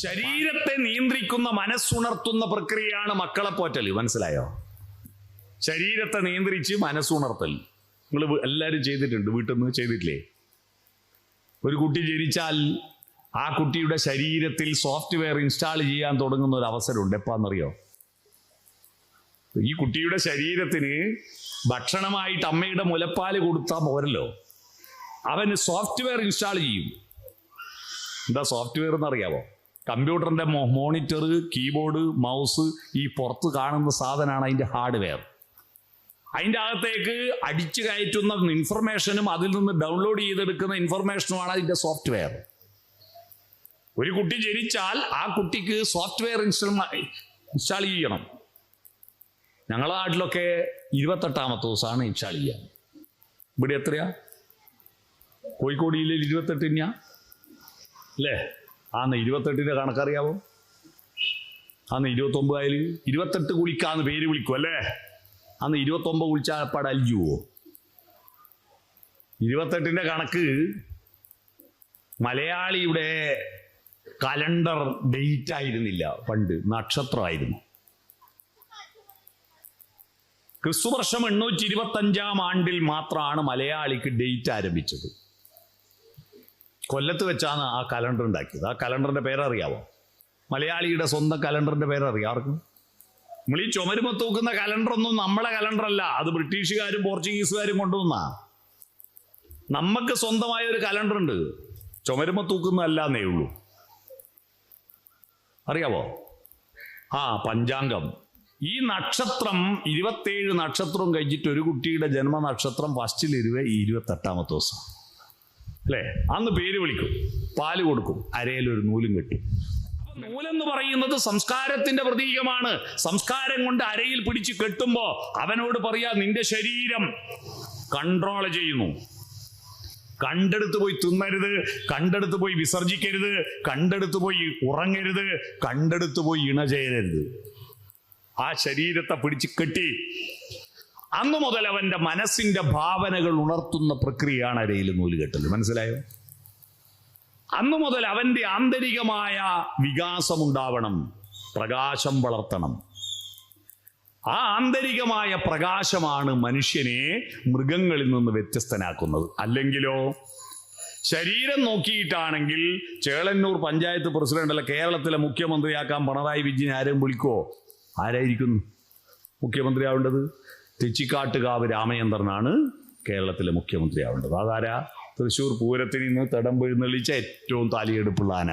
ശരീരത്തെ നിയന്ത്രിക്കുന്ന മനസ്സുണർത്തുന്ന പ്രക്രിയയാണ് മക്കളെ പോറ്റൽ മനസ്സിലായോ? ശരീരത്തെ നിയന്ത്രിച്ച് മനസ്സുണർത്തൽ. നിങ്ങൾ എല്ലാവരും ചെയ്തിട്ടുണ്ട്. വീട്ടിൽ നിന്ന് ചെയ്തിട്ടില്ലേ? ഒരു കുട്ടി ജനിച്ചാൽ ആ കുട്ടിയുടെ ശരീരത്തിൽ സോഫ്റ്റ്വെയർ ഇൻസ്റ്റാൾ ചെയ്യാൻ തുടങ്ങുന്ന ഒരു അവസരമുണ്ട്. എപ്പാന്നറിയോ? ഈ കുട്ടിയുടെ ശരീരത്തിന് ഭക്ഷണമായിട്ട് അമ്മയുടെ മുലപ്പാൽ കൊടുത്താൽ പോരല്ലോ. അവന് സോഫ്റ്റ്വെയർ ഇൻസ്റ്റാൾ ചെയ്യും. എന്താ സോഫ്റ്റ്വെയർ എന്നറിയാവോ? കമ്പ്യൂട്ടറിന്റെ മോണിറ്റർ കീബോർഡ് മൗസ് ഈ പുറത്ത് കാണുന്ന സാധനമാണ് അതിന്റെ ഹാർഡ്വെയർ. അതിന്റെ അകത്തേക്ക് അടിച്ചു കയറ്റുന്ന ഇൻഫർമേഷനും അതിൽ നിന്ന് ഡൗൺലോഡ് ചെയ്തെടുക്കുന്ന ഇൻഫർമേഷനുമാണ് അതിന്റെ സോഫ്റ്റ്വെയർ. ഒരു കുട്ടി ജനിച്ചാൽ ആ കുട്ടിക്ക് സോഫ്റ്റ്വെയർ ഇൻസ്റ്റാൾ ചെയ്യണം. ഞങ്ങളുടെ നാട്ടിലൊക്കെ ഇരുപത്തെട്ടാമത്തെ ദിവസമാണ് ഇൻസ്റ്റാൾ ചെയ്യാൻ. ഇവിടെ എത്രയാ? കോഴിക്കോട് ജില്ലയിൽ ഇരുപത്തെട്ടിനാ അല്ലേ? ആന്ന് ഇരുപത്തെട്ടിന്റെ കണക്കറിയാവോ? അന്ന് ഇരുപത്തൊമ്പതിൽ ഇരുപത്തെട്ട് കുളിക്കാന്ന് പേര് വിളിക്കും അല്ലേ? അന്ന് ഇരുപത്തൊമ്പത് കുളിച്ചാൽ അപ്പാട് അലിയുവോ ഇരുപത്തെട്ടിന്റെ കണക്ക് മലയാളിയുടെ കലണ്ടർ ഡേറ്റ് ആയിരുന്നില്ല പണ്ട് നക്ഷത്രമായിരുന്നു ക്രിസ്തുവർഷം എണ്ണൂറ്റി ഇരുപത്തി അഞ്ചാം ആണ്ടിൽ മാത്രമാണ് മലയാളിക്ക് ഡേറ്റ് ആരംഭിച്ചത്. കൊല്ലത്ത് വെച്ചാണ് ആ കലണ്ടർ ഉണ്ടാക്കിയത്. ആ കലണ്ടറിന്റെ പേരറിയാവോ? മലയാളിയുടെ സ്വന്തം കലണ്ടറിന്റെ പേരറിയാം ആർക്കും? നമ്മൾ ഈ ചുമരുമ തൂക്കുന്ന കലണ്ടറൊന്നും നമ്മളെ കലണ്ടറല്ല അത് ബ്രിട്ടീഷുകാരും പോർച്ചുഗീസുകാരും കൊണ്ടുവന്നാ. നമുക്ക് സ്വന്തമായ ഒരു കലണ്ടർ ഉണ്ട്. ചുമരുമ തൂക്കുന്നതല്ലാന്നേ ഉള്ളൂ. അറിയാവോ? ആ പഞ്ചാംഗം. ഈ നക്ഷത്രം ഇരുപത്തേഴ് നക്ഷത്രം കഴിച്ചിട്ട് ഒരു കുട്ടിയുടെ ജന്മനക്ഷത്രം ഈ ഇരുപത്തെട്ടാമത്തെ ദിവസം. അല്ലേ? അന്ന് പേര് വിളിക്കും. പാൽ കൊടുക്കും. അരയിൽ ഒരു നൂലും കെട്ടും. നൂലെന്ന് പറയുന്നത് സംസ്കാരത്തിന്റെ പ്രതീകമാണ്. സംസ്കാരം കൊണ്ട് അരയിൽ പിടിച്ച് കെട്ടുമ്പോ അവനോട് പറയാ നിന്റെ ശരീരം കൺട്രോൾ ചെയ്യുന്നു. കണ്ടെടുത്ത് പോയി തിന്നരുത്. കണ്ടെടുത്ത് പോയി വിസർജിക്കരുത്. കണ്ടെടുത്ത് പോയി ഉറങ്ങരുത്. കണ്ടെടുത്ത് പോയി ഇണ ചെയ്യരുത് ആ ശരീരത്തെ പിടിച്ച് കെട്ടി അന്നു മുതൽ അവന്റെ മനസ്സിന്റെ ഭാവനകൾ ഉണർത്തുന്ന പ്രക്രിയയാണ് അരയിൽ നൂൽ കെട്ടൽ മനസ്സിലായോ? അന്നു മുതൽ അവന്റെ ആന്തരികമായ വികാസം ഉണ്ടാവണം പ്രകാശം വളർത്തണം. ആ ആന്തരികമായ പ്രകാശമാണ് മനുഷ്യനെ മൃഗങ്ങളിൽ നിന്ന് വ്യത്യസ്തനാക്കുന്നത്. അല്ലെങ്കിലോ ശരീരം നോക്കിയിട്ടാണെങ്കിൽ ചേളന്നൂർ പഞ്ചായത്ത് പ്രസിഡന്റ് അല്ല കേരളത്തിലെ മുഖ്യമന്ത്രിയാക്കാൻ പിണറായി വിജയൻ ആരെയും വിളിക്കുവോ? ആരായിരിക്കുന്നു മുഖ്യമന്ത്രിയാവേണ്ടത്? തെച്ചിക്കാട്ടുകാവ് രാമചന്ദ്രനാണ് കേരളത്തിലെ മുഖ്യമന്ത്രിയാവേണ്ടത്. അതാരാ? തൃശൂർ പൂരത്തിൽ നിന്ന് തടം എഴുന്നള്ളിച്ച ഏറ്റവും താലിയെടുപ്പുള്ള ആന.